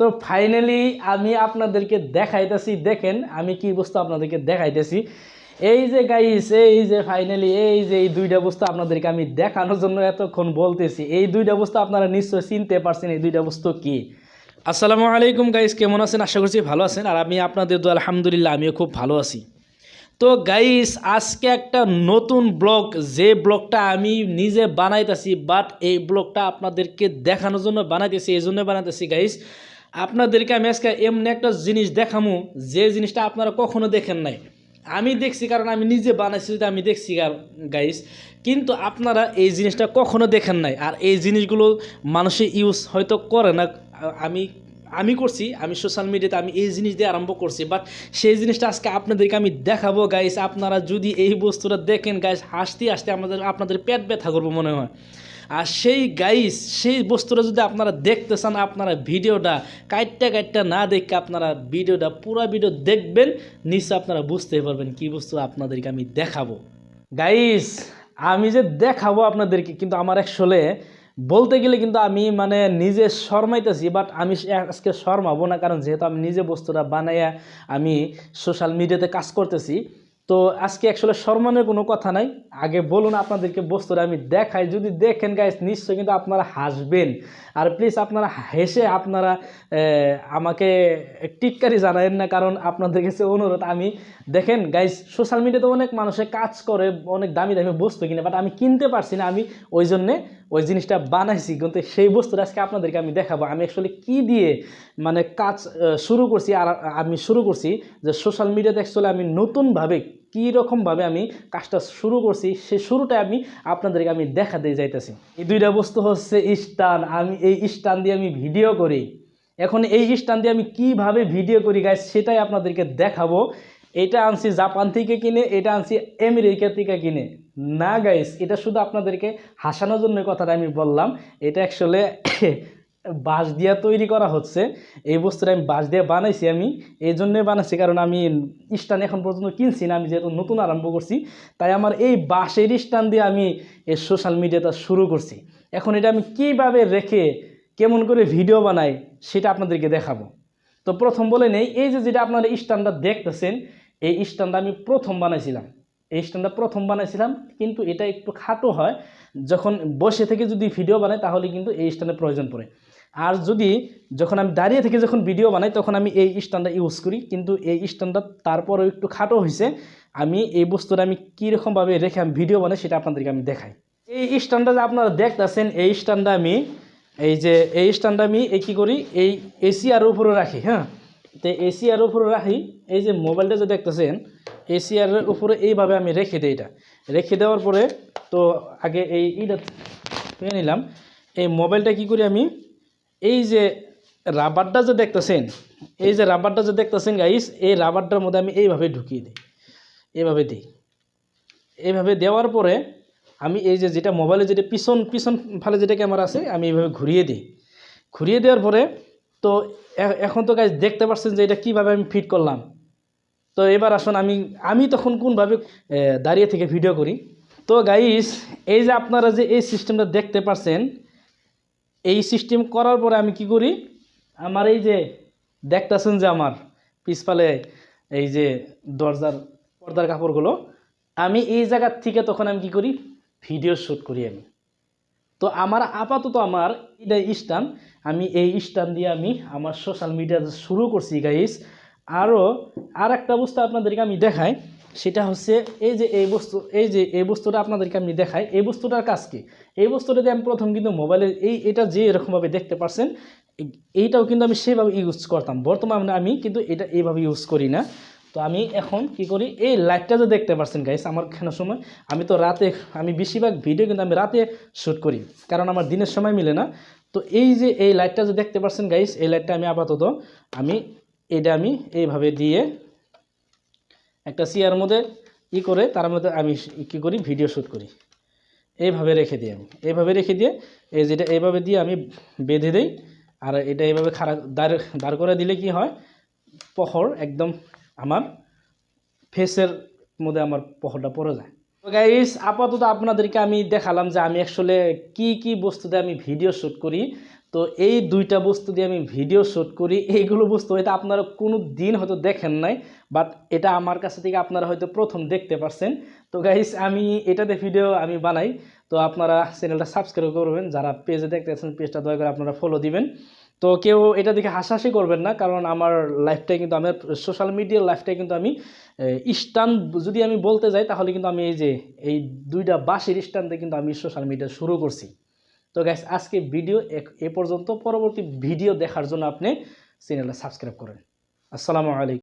তো ফাইনালি আমি আপনাদেরকে দেখাইতেছি, দেখেন আমি কি বস্তু আপনাদেরকে দেখাইতেছি। এই যে গাইস এই যে ফাইনালি এই যে এই দুইটা বস্তু আপনাদেরকে আমি দেখানোর জন্য এতক্ষণ বলতেছি। এই দুইটা বস্তু আপনারা নিশ্চয়ই চিনতে পারছেন, এই দুইটা বস্তু কি? আসসালামু আলাইকুম গাইস কেমন আছেন? আশা করছি ভালো আছেন। আর আমি আপনাদের দু আলহামদুলিল্লাহ, আমিও খুব ভালো আছি। তো গাইস আজকে একটা নতুন ব্লগ, যে ব্লগটা আমি নিজে বানাইতেছি বাট এই ব্লগটা আপনাদেরকে দেখানোর জন্য বানাইতেছি, এই জন্য বানাইতেছি গাইস আপনাদেরকে আমি আজকে এমনি একটা জিনিস দেখামু, যে জিনিসটা আপনারা কখনো দেখেন নাই। আমি দেখছি কারণ আমি নিজে বানাইছি আমি দেখছি গাইস কিন্তু আপনারা এই জিনিসটা কখনো দেখেন নাই। আর এই জিনিসগুলো মানুষে ইউজ হয়তো করে না। আমি আমি করছি, আমি সোশ্যাল মিডিয়াতে আমি এই জিনিস দিয়ে আরম্ভ করছি বাট সেই জিনিসটা আজকে আপনাদেরকে আমি দেখাবো গাইস আপনারা যদি এই বস্তুটা দেখেন গাইস হাসতে হাসতে আমাদের, আপনাদের পেট ব্যথা করব মনে হয়। আর সেই গাইস সেই বস্তুটা যদি আপনারা দেখতে চান, আপনারা ভিডিওটা কাইটটা কাইটটা না দেখে আপনারা ভিডিওটা, পুরো ভিডিও দেখবেন, নিশ্চয় আপনারা বুঝতে পারবেন কি বস্তু আপনাদেরকে আমি দেখাবো। গাইস আমি যে দেখাবো আপনাদেরকে, কিন্তু আমার একশোলে বলতে গেলে কিন্তু আমি মানে নিজে শর্মাইতেছি বাট আমি আজকে শর্মাবো না, কারণ যেহেতু আমি নিজে বস্তুটা বানাইয়া আমি সোশ্যাল মিডিয়াতে কাজ করতেছি তো আজকে অ্যাকচুয়ালি সম্মানের কোনো কথা নাই। আগে বলুন আপনাদেরকে বস্তুটা আমি দেখাই। যদি দেখেন গাইস নিশ্চয়ই কিন্তু আপনারা হাসবেন। আর প্লিজ আপনারা হেসে আপনারা আমাকে টিটকারি জানায়েন না, কারণ আপনাদের কাছে অনুরোধ, আমি দেখেন গাইস সোশ্যাল মিডিয়াতে অনেক মানুষে কাজ করে, অনেক দামি দামি বস্তু কিনে বাট আমি কিনতে পারছি না, আমি ওই জন্যে ওই জিনিসটা বানাইছি। কিন্তু সেই বস্তুটা আজকে আপনাদেরকে আমি দেখাবো। আমি অ্যাকচুয়ালি কি দিয়ে মানে কাজ শুরু করছি, আর আমি শুরু করছি যে সোশ্যাল মিডিয়াতে অ্যাকচুয়ালি আমি নতুনভাবে কী রকমভাবে আমি কাজটা শুরু করছি, সে শুরুটা আমি আপনাদেরকে আমি দেখাতে যাইতেছি। এই দুইটা বস্তু হচ্ছে স্টান আমি এই স্টান দিয়ে আমি ভিডিও করি। এখন এই স্টান দিয়ে আমি কীভাবে ভিডিও করি গাইস সেটাই আপনাদেরকে দেখাবো। এটা আনছি জাপান থেকে কিনে, এটা আনছি আমেরিকা থেকে কিনে। না গাইস এটা শুধু আপনাদেরকে হাসানোর জন্য কথাটা আমি বললাম। এটা অ্যাকচুয়ালি বাঁশ দিয়া তৈরি করা হচ্ছে। এই বস্তুটা আমি বাঁশ দিয়ে বানাইছি আমি। এই জন্যই বানাইছি, কারণ আমি স্টান এখন পর্যন্ত কিনছি না, আমি যেহেতু নতুন আরম্ভ করছি। তাই আমার এই বাঁশের স্টান দিয়ে আমি এই সোশ্যাল মিডিয়াটা শুরু করছি। এখন এটা আমি কীভাবে রেখে, কেমন করে ভিডিও বানাই, সেটা আপনাদেরকে দেখাবো। তো প্রথম বলে নেই, এই যে যেটা আপনারা স্ট্যান্ডটা দেখতেছেন, এই স্ট্যান্ডটা আমি প্রথম বানাইছিলাম। এই স্ট্যান্ডটা প্রথম বানাইছিলাম, কিন্তু এটা একটু খাটো হয়। যখন বসে থেকে যদি ভিডিও বানাই তাহলে কিন্তু এই স্ট্যান্ডের প্রয়োজন পড়ে। আর যদি যখন আমি দাঁড়িয়ে থেকে যখন ভিডিও বানাই, তখন আমি এই স্ট্যান্ডটা ইউজ করি। কিন্তু এই স্ট্যান্ডটা তারপরেও একটু খাটো হয়েছে আমি এই বস্তুটা আমি কীরকমভাবে রেখে আমি ভিডিও বানাই, সেটা আপনাদেরকে আমি দেখাই। এই স্ট্যান্ডটা যে আপনারা দেখতেছেন, এই স্ট্যান্ডটা আমি, এই যে, এই স্ট্যান্ডটা আমি এই কী করি? এই এসি আর উপরে রাখি হ্যাঁ? তো এসি আর উপরে রাখি। এই যে মোবাইলটা যে দেখতেছেন, এসি আর উপরে এইভাবে আমি রেখে দিই এটা। রেখে দেওয়ার পরে, তো আগে এই ইটা নিলাম। এই মোবাইলটা কি করি আমি? এই যে রাবারটা যে দেখতেছেন, এই যে রাবারটা যে দেখতেছেন গাইস এই রাবারটার মধ্যে আমি এইভাবে ঢুকিয়ে দিই, এইভাবে দিই। এইভাবে দেওয়ার পরে আমি এই যে যেটা মোবাইলে যেটা পিছন পিছন ফালে যেটা ক্যামেরা আছে, আমি এইভাবে ঘুরিয়ে দিই। ঘুরিয়ে দেওয়ার পরে তো এখন তো গাইজ দেখতে পাচ্ছেন যে এটা কীভাবে আমি ফিট করলাম। তো এবার আসুন আমি আমি তখন কোনভাবে দাঁড়িয়ে থেকে ভিডিও করি। তো গাইস এই যে আপনারা যে এই সিস্টেমটা দেখতে পাচ্ছেন এই সিস্টেম করার পরে আমি কি করি? আমার এই যে দেখতেছেন যে আমার পিছপালে এই যে দরজার, পর্দার কাপড়গুলো, আমি এই জায়গার থেকে তখন আমি কি করি? ভিডিও শ্যুট করি আমি। তো আমার আপাতত আমার এটা স্টান আমি এই স্টান দিয়ে আমি আমার সোশ্যাল মিডিয়া শুরু করছি গাইস আরও আর একটা বস্তু আপনাদেরকে আমি দেখাই। সেটা হচ্ছে এই যে এই বস্তু, এই যে এই বস্তুটা আপনাদেরকে আমি দেখাই, এই বস্তুটার কাজ কি? এই বস্তুটা দিয়ে আমি প্রথম কিন্তু মোবাইলে এই, এটা যে এরকমভাবে দেখতে পারছেন এইটাও কিন্তু আমি সেভাবে ইউজ করতাম। বর্তমানে আমি কিন্তু এটা এইভাবে ইউজ করি না। তো আমি এখন কি করি, এই লাইটটা যে দেখতে পাচ্ছেন গাইস আমার কেন সময়? আমি তো রাতে, আমি বেশিরভাগ ভিডিও কিন্তু আমি রাতে শ্যুট করি, কারণ আমার দিনের সময় মিলে না। তো এই যে এই লাইটটা যে দেখতে পাচ্ছেন গাইস এই লাইটটা আমি আপাতত আমি, এটা আমি এইভাবে দিয়ে একটা চেয়ার মধ্যে ই করে তার মধ্যে আমি কী করি? ভিডিও শ্যুট করি। এইভাবে রেখে দিই আমি। এইভাবে রেখে দিয়ে এই যেটা এইভাবে দিয়ে আমি বেঁধে দিই। আর এটা এইভাবে খাড়া দাঁড় দাঁড় করে দিলে কি হয়? পহর একদম আমার ফেসের মধ্যে আমার পহরটা পড়ে যায়। গাইস আপাতত আপনাদেরকে আমি দেখালাম যে আমি আসলে কি কি বস্তুতে আমি ভিডিও শ্যুট করি। তো এই দুইটা বস্তু দিয়ে আমি ভিডিও শ্যুট করি। এইগুলো বস্তু হয়তো আপনারা কোনো দিন হয়তো দেখেন নাই বাট এটা আমার কাছে থেকে আপনারা হয়তো প্রথম দেখতে পারছেন। তো গাইস আমি এটাতে ভিডিও আমি বানাই। তো আপনারা চ্যানেলটা সাবস্ক্রাইব করবেন। যারা পেজে দেখতেছেন পেজটা দয়া করে আপনারা ফলো দিবেন। তো কেউ এটা দেখে হাসাহাসি করবেন না, কারণ আমার লাইফটাই কিন্তু আমার সোশ্যাল মিডিয়ার লাইফটাই কিন্তু আমি স্টান যদি আমি বলতে যাই, তাহলে কিন্তু আমি এই যে, এই দুইটা বাঁশির স্টান কিন্তু আমি সোশ্যাল মিডিয়া শুরু করছি। তো গ্যাস আজকে ভিডিও এ পর্যন্ত পরবর্তী ভিডিও দেখার জন্য আপনি চ্যানেলটা সাবস্ক্রাইব করেন। আসসালামু আলাইকুম।